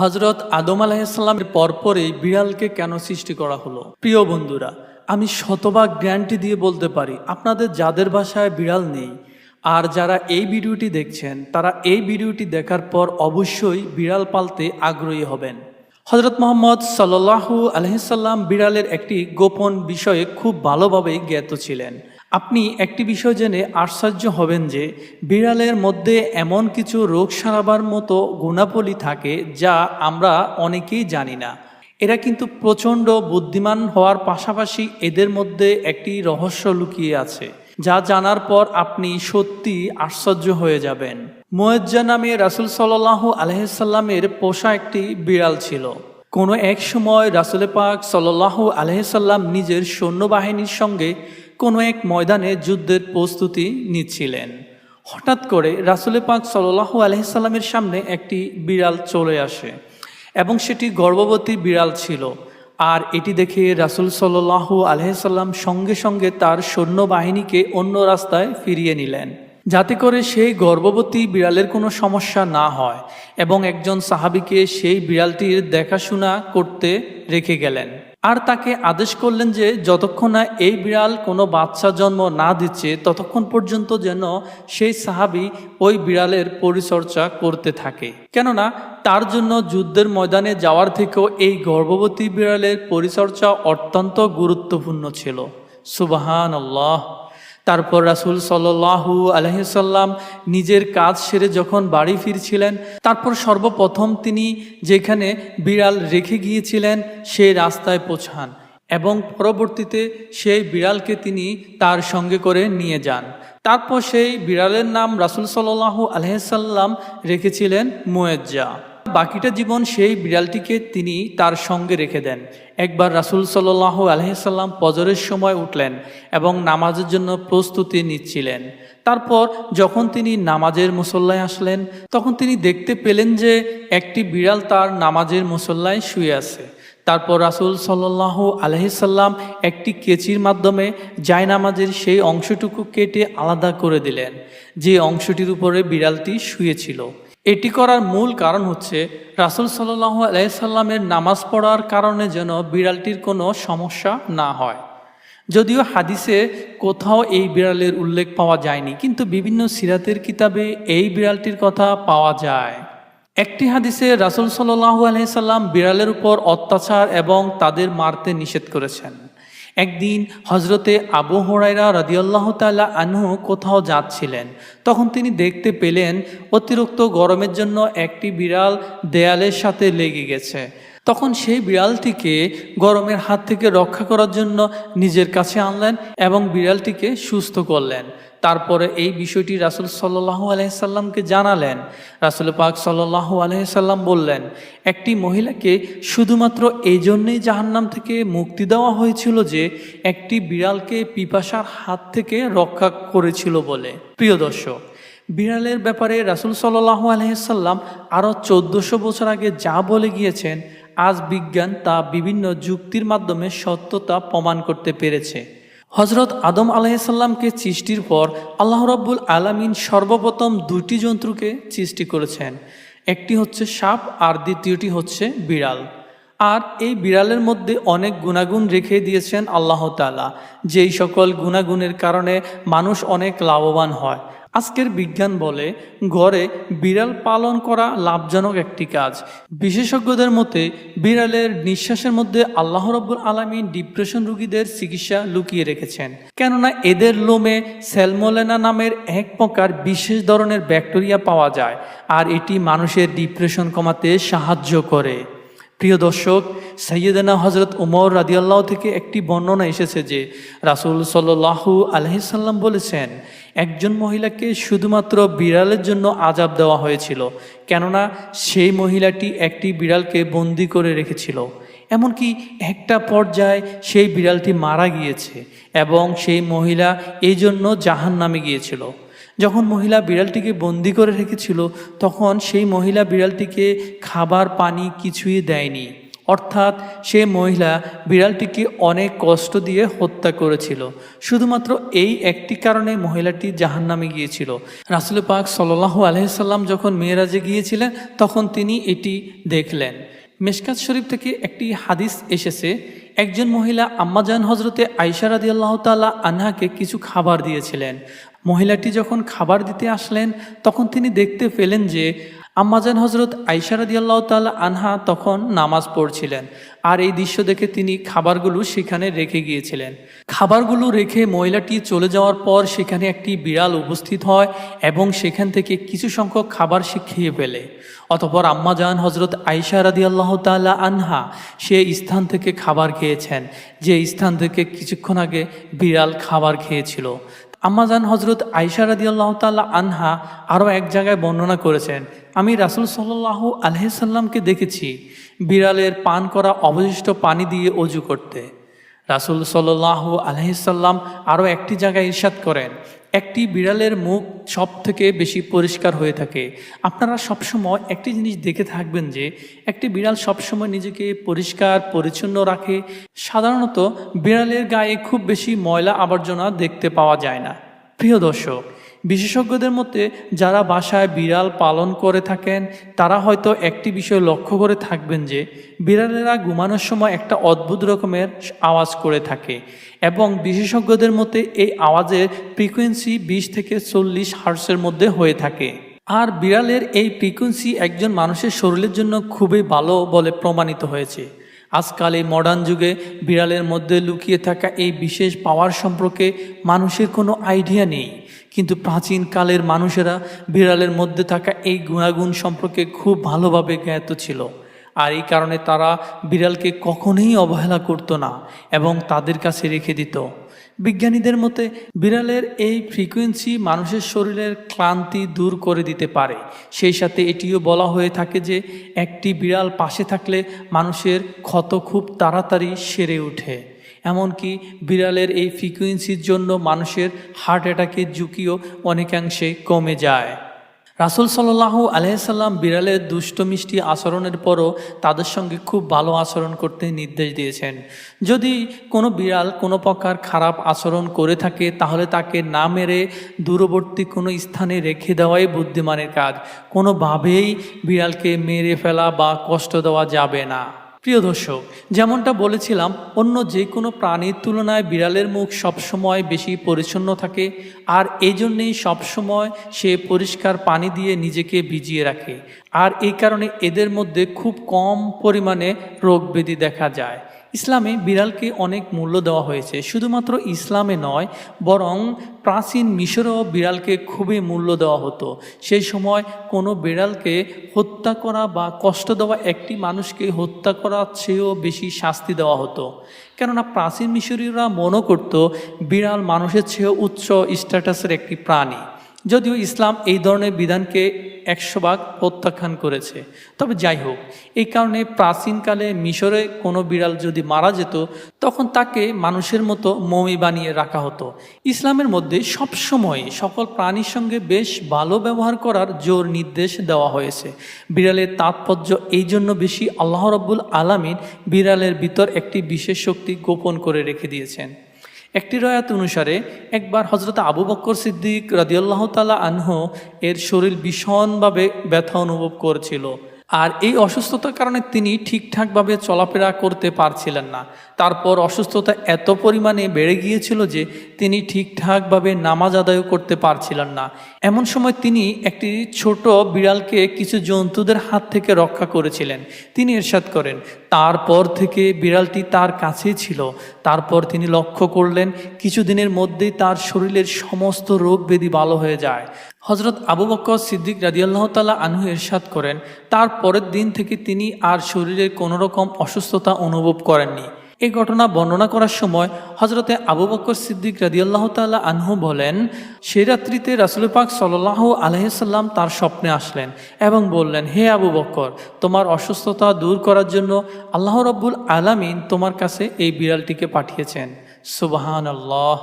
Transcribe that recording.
হজরত আদম আলাহিসাল্লামের পরপরেই বিড়ালকে কেন সৃষ্টি করা হলো? প্রিয় বন্ধুরা, আমি শতভাগ গ্যারান্টি দিয়ে বলতে পারি, আপনাদের যাদের বাসায় বিড়াল নেই আর যারা এই ভিডিওটি দেখছেন, তারা এই ভিডিওটি দেখার পর অবশ্যই বিড়াল পালতে আগ্রহী হবেন। হজরত মোহাম্মদ সাল্লাহু আলহিসাল্লাম বিড়ালের একটি গোপন বিষয়ে খুব ভালোভাবেই জ্ঞাত ছিলেন। আপনি একটি বিষয় জেনে আশ্চর্য হবেন যে বিড়ালের মধ্যে এমন কিছু রোগ সারাবার মতো গুণাবলী থাকে যা আমরা অনেকেই জানি না। এরা কিন্তু প্রচণ্ড বুদ্ধিমান হওয়ার পাশাপাশি এদের মধ্যে একটি রহস্য লুকিয়ে আছে, যা জানার পর আপনি সত্যি আশ্চর্য হয়ে যাবেন। মোয়েজ্জা নামে রাসুল সাল্লাহ আলহিসাল্লামের পোষা একটি বিড়াল ছিল। কোনো এক সময় রাসুল পাক সাল্লাহ আলহিসাল্লাম নিজের সৈন্যবাহিনীর সঙ্গে কোনো এক ময়দানে যুদ্ধের প্রস্তুতি নিচ্ছিলেন। হঠাৎ করে রাসুল পাক সাল্লাহ আলহিসাল্লামের সামনে একটি বিড়াল চলে আসে এবং সেটি গর্ভবতী বিড়াল ছিল। আর এটি দেখে রাসুল সাল্লাহ আলহিসাল্লাম সঙ্গে সঙ্গে তার সৈন্যবাহিনীকে অন্য রাস্তায় ফিরিয়ে নিলেন। যাতে করে সেই গর্ভবতী বিড়ালের কোনো সমস্যা না হয় এবং একজন সাহাবিকে সেই বিড়ালটির দেখাশোনা করতে রেখে গেলেন। আর তাকে আদেশ করলেন যে যতক্ষণ না এই বিড়াল কোনো বাচ্চা জন্ম না দিচ্ছে, ততক্ষণ পর্যন্ত যেন সেই সাহাবি ওই বিড়ালের পরিচর্যা করতে থাকে। কেননা তার জন্য যুদ্ধের ময়দানে যাওয়ার থেকেও এই গর্ভবতী বিড়ালের পরিচর্যা অত্যন্ত গুরুত্বপূর্ণ ছিল। সুবাহান আল্লাহ তারপর রাসুল সাল্লাহু আলহিসাল্লাম নিজের কাজ সেরে যখন বাড়ি ফিরছিলেন, তারপর সর্বপ্রথম তিনি যেখানে বিড়াল রেখে গিয়েছিলেন, সেই রাস্তায় পৌঁছান এবং পরবর্তীতে সেই বিড়ালকে তিনি তার সঙ্গে করে নিয়ে যান। তারপর সেই বিড়ালের নাম রাসুল সাল্লাহু আলহিসাল্লাম রেখেছিলেন মুয়েজ্জা। বাকিটা জীবন সেই বিড়ালটিকে তিনি তার সঙ্গে রেখে দেন। একবার রাসুল সাল্লাহ আলহিসাল্লাম পজরের সময় উঠলেন এবং নামাজের জন্য প্রস্তুতি নিচ্ছিলেন। তারপর যখন তিনি নামাজের মুসল্লায় আসলেন, তখন তিনি দেখতে পেলেন যে একটি বিড়াল তার নামাজের মুসল্লায় শুয়ে আছে। তারপর রাসুল সাল্লাহ আলহিসাল্লাম একটি কেচির মাধ্যমে জায়নামাজের সেই অংশটুকু কেটে আলাদা করে দিলেন, যে অংশটির উপরে বিড়ালটি শুয়েছিল। এটি করার মূল কারণ হচ্ছে রাসুল সাল্লাহ আলাইসাল্লামের নামাজ পড়ার কারণে যেন বিড়ালটির কোনো সমস্যা না হয়। যদিও হাদিসে কোথাও এই বিড়ালের উল্লেখ পাওয়া যায়নি, কিন্তু বিভিন্ন সিরাতের কিতাবে এই বিড়ালটির কথা পাওয়া যায়। একটি হাদিসে রাসুল সাল্লাহ আলহিসাল্লাম বিড়ালের উপর অত্যাচার এবং তাদের মারতে নিষেধ করেছেন। একদিন হজরতে আবু হরাইরা রদিয়াল্লাহ তাল্লাহ আনহু কোথাও যাচ্ছিলেন। তখন তিনি দেখতে পেলেন অতিরিক্ত গরমের জন্য একটি বিড়াল দেয়ালের সাথে লেগে গেছে। তখন সেই বিড়ালটিকে গরমের হাত থেকে রক্ষা করার জন্য নিজের কাছে আনলেন এবং বিড়ালটিকে সুস্থ করলেন। তারপরে এই বিষয়টি রাসুল সাল্লাহ আলহিসাল্লামকে জানালেন। রাসুল পাক সাল্লাহ আলহিসাল্লাম বললেন, একটি মহিলাকে শুধুমাত্র এই জন্যেই জাহান্নাম থেকে মুক্তি দেওয়া হয়েছিল যে একটি বিড়ালকে পিপাসার হাত থেকে রক্ষা করেছিল বলে। প্রিয় দর্শক, বিড়ালের ব্যাপারে রাসুল সাল্লাহ আলহিসাল্লাম আরও চোদ্দোশো বছর আগে যা বলে গিয়েছেন, আজ বিজ্ঞান তা বিভিন্ন যুক্তির মাধ্যমে সত্যতা প্রমাণ করতে পেরেছে। হজরত আদম আলাইসাল্লামকে সৃষ্টির পর আল্লাহ রব্বুল আলমিন সর্বপ্রথম দুটি জন্তুকে সৃষ্টি করেছেন। একটি হচ্ছে সাপ আর দ্বিতীয়টি হচ্ছে বিড়াল। আর এই বিড়ালের মধ্যে অনেক গুণাগুণ রেখে দিয়েছেন আল্লাহ তালা যেই সকল গুণাগুণের কারণে মানুষ অনেক লাভবান হয়। আজকের বিজ্ঞান বলে ঘরে বিড়াল পালন করা লাভজনক একটি কাজ। বিশেষজ্ঞদের মতে, বিড়ালের নিঃশ্বাসের মধ্যে আল্লাহ রব্বুল আলমিন ডিপ্রেশন রোগীদের চিকিৎসা লুকিয়ে রেখেছেন। কেননা এদের লোমে স্যালমোলেনা নামের এক প্রকার বিশেষ ধরনের ব্যাকটেরিয়া পাওয়া যায়, আর এটি মানুষের ডিপ্রেশন কমাতে সাহায্য করে। প্রিয় দর্শক সৈয়দনা হজরত উমর রাদিয়াল্লাহ থেকে একটি বর্ণনা এসেছে যে রাসুল সাল্লাহু আলহিসাল্লাম বলেছেন, একজন মহিলাকে শুধুমাত্র বিড়ালের জন্য আজাব দেওয়া হয়েছিল, কেননা সেই মহিলাটি একটি বিড়ালকে বন্দি করে রেখেছিল। এমনকি একটা পর্যায়ে সেই বিড়ালটি মারা গিয়েছে এবং সেই মহিলা এই জন্য জাহান নামে গিয়েছিল। যখন মহিলা বিড়ালটিকে বন্দি করে রেখেছিল, তখন সেই মহিলা বিড়ালটিকে খাবার, পানি কিছুই দেয়নি। অর্থাৎ সে মহিলা বিড়ালটিকে অনেক কষ্ট দিয়ে হত্যা করেছিল। শুধুমাত্র এই একটি কারণে মহিলাটি জাহান্নামে গিয়েছিল। রাসুল পাক সাল্লাহ আলহিসাল্লাম যখন মেয়েরাজে গিয়েছিলেন, তখন তিনি এটি দেখলেন। মেশকাত শরীফ থেকে একটি হাদিস এসেছে একজন মহিলা আম্মাজান হজরতে আইসা রাদি আল্লাহ তাল্লাহ আনহাকে কিছু খাবার দিয়েছিলেন। মহিলাটি যখন খাবার দিতে আসলেন, তখন তিনি দেখতে পেলেন যে আম্মাজান হজরত আইসা রাদি আল্লাহ তাল্লাহ আনহা তখন নামাজ পড়ছিলেন আর এই দৃশ্য দেখে তিনি খাবারগুলো সেখানে রেখে গিয়েছিলেন। খাবারগুলো রেখে মহিলাটি চলে যাওয়ার পর সেখানে একটি বিড়াল উপস্থিত হয় এবং সেখান থেকে কিছু সংখ্যক খাবার সে খেয়ে ফেলে। অতপর আম্মাজান হজরত আইসা রাদি আল্লাহ তাল্লাহ আনহা সে স্থান থেকে খাবার খেয়েছেন। যে স্থান থেকে কিছুক্ষণ আগে বিড়াল খাবার খেয়েছিল। আম্মাজান হজরত আইসা রাদি আল্লাহ তাল্লাহ আনহা আরও এক জায়গায় বর্ণনা করেছেন, আমি রাসুল সাল্লাহ আলহিসাল্লামকে দেখেছি বিড়ালের পান করা অবশিষ্ট পানি দিয়ে অজু করতে। রাসুল সাল্লাহ আলহিসাল্লাম আরও একটি জায়গায় ইরশাদ করেন একটি বিড়ালের মুখ সব থেকে বেশি পরিষ্কার হয়ে থাকে। আপনারা সবসময় একটি জিনিস দেখে থাকবেন যে, একটি বিড়াল সবসময় নিজেকে পরিষ্কার, পরিচ্ছন্ন রাখে। সাধারণত বিড়ালের গায়ে খুব বেশি ময়লা আবর্জনা দেখতে পাওয়া যায় না। প্রিয় দর্শক বিশেষজ্ঞদের মতে, যারা বাসায় বিড়াল পালন করে থাকেন, তারা হয়তো একটি বিষয় লক্ষ্য করে থাকবেন যে, বিড়ালেরা ঘুমানোর সময় একটা অদ্ভুত রকমের আওয়াজ করে থাকে এবং বিশেষজ্ঞদের মতে, এই আওয়াজের ফ্রিকোয়েন্সি বিশ থেকে চল্লিশ হার্সের মধ্যে হয়ে থাকে। আর বিড়ালের এই ফ্রিকোয়েন্সি একজন মানুষের শরীরের জন্য খুবই ভালো বলে প্রমাণিত হয়েছে। আজকাল এই মডার্ন যুগে বিড়ালের মধ্যে লুকিয়ে থাকা এই বিশেষ পাওয়ার সম্পর্কে মানুষের কোনো আইডিয়া নেই। কিন্তু প্রাচীন কালের মানুষেরা বিড়ালের মধ্যে থাকা এই গুণাগুণ সম্পর্কে খুব ভালোভাবে জ্ঞাত ছিল। আর এই কারণে তারা বিড়ালকে কখনোই অবহেলা করতো না এবং তাদের কাছে রেখে দিত। বিজ্ঞানীদের মতে, বিড়ালের এই ফ্রিকোয়েন্সি মানুষের শরীরের ক্লান্তি দূর করে দিতে পারে। সেই সাথে এটিও বলা হয়ে থাকে যে, একটি বিড়াল পাশে থাকলে মানুষের ক্ষত খুব তাড়াতাড়ি সেরে ওঠে। এমনকি বিড়ালের এই ফ্রিকুয়েন্সির জন্য মানুষের হার্ট অ্যাটাকের ঝুঁকিও অনেকাংশে কমে যায়। রাসুল সাল্লাহ আলহাম বিড়ালের দুষ্ট মিষ্টি আচরণের পরও তাদের সঙ্গে খুব ভালো আচরণ করতে নির্দেশ দিয়েছেন। যদি কোনো বিড়াল কোনো প্রকার খারাপ আচরণ করে থাকে, তাহলে তাকে না মেরে দূরবর্তী কোনো স্থানে রেখে দেওয়াই বুদ্ধিমানের কাজ। কোনোভাবেই বিড়ালকে মেরে ফেলা বা কষ্ট দেওয়া যাবে না। প্রিয় দর্শক, যেমনটা বলেছিলাম, অন্য যে কোনো প্রাণীর তুলনায় বিড়ালের মুখ সবসময় বেশি পরিচ্ছন্ন থাকে আর এই জন্যেই সবসময় সে পরিষ্কার পানি দিয়ে নিজেকে ভিজিয়ে রাখে। আর এই কারণে এদের মধ্যে খুব কম পরিমাণে রোগ ব্যাধি দেখা যায়। ইসলামে বিড়ালকে অনেক মূল্য দেওয়া হয়েছে। শুধুমাত্র ইসলামে নয়, বরং প্রাচীন মিশরেও বিড়ালকে খুবই মূল্য দেওয়া হতো। সেই সময় কোনো বিড়ালকে হত্যা করা বা কষ্ট দেওয়া, একটি মানুষকে হত্যা করার চেয়েও বেশি শাস্তি দেওয়া হতো। কেননা প্রাচীন মিশরীয়রা মনে করত, বিড়াল মানুষের চেয়েও উচ্চ স্ট্যাটাসের একটি প্রাণী। যদিও ইসলাম এই ধরনের বিধানকে একশো ভাগ প্রত্যাখ্যান করেছে। তবে যাই হোক, এই কারণে প্রাচীনকালে মিশরে কোনো বিড়াল যদি মারা যেত, তখন তাকে মানুষের মতো মমি বানিয়ে রাখা হতো। ইসলামের মধ্যে সবসময় সকল প্রাণীর সঙ্গে বেশ ভালো ব্যবহার করার জোর নির্দেশ দেওয়া হয়েছে। বিড়ালের তাৎপর্য এই জন্য বেশি আল্লাহ রব্বুল আলামিন বিড়ালের ভিতর একটি বিশেষ শক্তি গোপন করে রেখে দিয়েছেন। একটি রয়াত অনুসারে, একবার হজরত আবু বক্কর সিদ্দিক রাজিউল্লাহ তালা আনহ এর শরীর ভীষণভাবে ব্যথা অনুভব করছিল। আর এই অসুস্থতার কারণে তিনি ঠিকঠাকভাবে চলাফেরা করতে পারছিলেন না। তারপর অসুস্থতা এত পরিমাণে বেড়ে গিয়েছিল যে তিনি ঠিকঠাকভাবে নামাজ আদায় করতে পারছিলেন না। এমন সময় তিনি একটি ছোট বিড়ালকে কিছু জন্তুদের হাত থেকে রক্ষা করেছিলেন। তিনি এরশাদ করেন, তারপর থেকে বিড়ালটি তার কাছেই ছিল। তারপর তিনি লক্ষ্য করলেন, কিছুদিনের মধ্যেই তার শরীরের সমস্ত রোগ ব্যাধি ভালো হয়ে যায়। হজরত আবু বক্কর সিদ্দিক রাজিয়াল্লাহ তালা আনহু এরশাদ করেন, তার পরের দিন থেকে তিনি আর শরীরের কোনো রকম অসুস্থতা অনুভব করেননি। এই ঘটনা বর্ণনা করার সময় হজরতে আবু বক্কর সিদ্দিক রাদিয়াল্লাহ তাল্লাহ আনহু বলেন, সে রাত্রিতে রাসুল পাক সাল্লাহ আলহিসাল্লাম তার স্বপ্নে আসলেন এবং বললেন, হে আবু বক্কর তোমার অসুস্থতা দূর করার জন্য আল্লাহ রব্বুল আলামিন তোমার কাছে এই বিড়ালটিকে পাঠিয়েছেন। সুবাহান আল্লাহ